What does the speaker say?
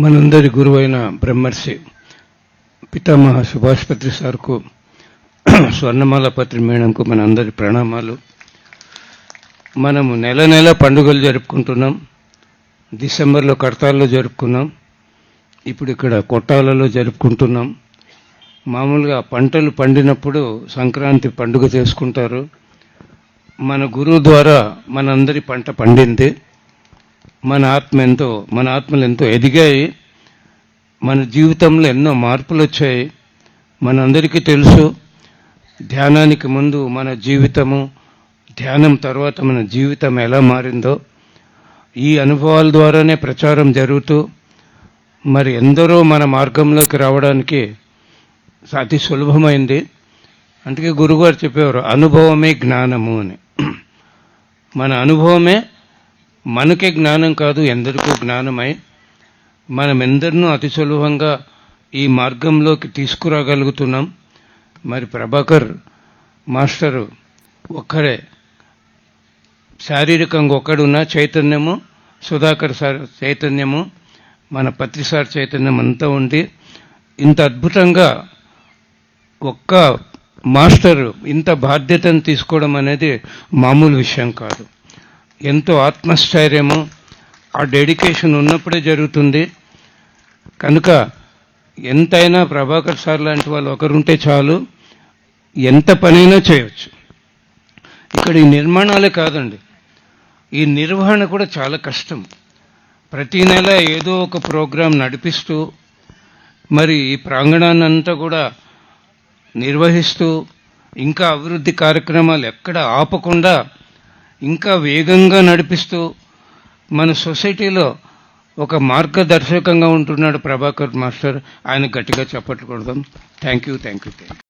మనందరి గురువైన బ్రహ్మర్షి పితామహ సుభాష్ పత్రి సార్కు స్వర్ణమాల పత్రి మేడంకు మనందరి ప్రణామాలు. మనము నెల నెల పండుగలు జరుపుకుంటున్నాం. డిసెంబర్లో కడతాల్లో జరుపుకున్నాం. ఇప్పుడు ఇక్కడ కొట్టాలలో జరుపుకుంటున్నాం. మామూలుగా పంటలు పండినప్పుడు సంక్రాంతి పండుగ చేసుకుంటారు. మన గురువు ద్వారా మనందరి పంట పండింది. మన ఆత్మ ఎంతో మన ఆత్మలు ఎంతో ఎదిగాయి. మన జీవితంలో ఎన్నో మార్పులు వచ్చాయి. మనందరికీ తెలుసు ధ్యానానికి ముందు మన జీవితము ధ్యానం తర్వాత మన జీవితం ఎలా మారిందో. ఈ అనుభవాల ద్వారానే ప్రచారం జరుగుతూ మరి ఎందరో మన మార్గంలోకి రావడానికి అతి సులభమైంది అందుకే గురుగారు చెప్పేవారు అనుభవమే జ్ఞానము అని. మన అనుభవమే మనకే జ్ఞానం కాదు ఎందరికో జ్ఞానమై. మనం అతి సులభంగా ఈ మార్గంలోకి తీసుకురాగలుగుతున్నాం. మరి ప్రభాకర్ మాస్టరు ఒక్కరే శారీరకంగా ఒక్కడున్న చైతన్యము సుధాకర్ సార్ చైతన్యము మన పత్రి సార్ చైతన్యం అంతా ఉండి ఇంత అద్భుతంగా ఒక్క మాస్టరు ఇంత బాధ్యతను తీసుకోవడం అనేది మామూలు విషయం కాదు. ఎంతో ఆత్మస్థైర్యము ఆ డెడికేషన్ ఉన్నప్పుడే జరుగుతుంది. కనుక ఎంతైనా ప్రభాకర్ సార్ లాంటి వాళ్ళు ఒకరుంటే చాలు ఎంత పనైనా చేయవచ్చు ఇక్కడ ఈ నిర్మాణాలే కాదండి. ఈ నిర్వహణ కూడా చాలా కష్టం. ప్రతి నెల ఏదో ఒక ప్రోగ్రాం నడిపిస్తూ మరి ఈ ప్రాంగణాన్ని అంతా కూడా నిర్వహిస్తూ ఇంకా అభివృద్ధి కార్యక్రమాలు ఎక్కడ ఆపకుండా ఇంకా వేగంగా నడిపిస్తూ మన సొసైటీలో ఒక మార్గదర్శకంగా ఉంటున్నాడు ప్రభాకర్ మాస్టర్. ఆయన గట్టిగా చెప్పట్లు కొడదాం. Thank you thank you thank you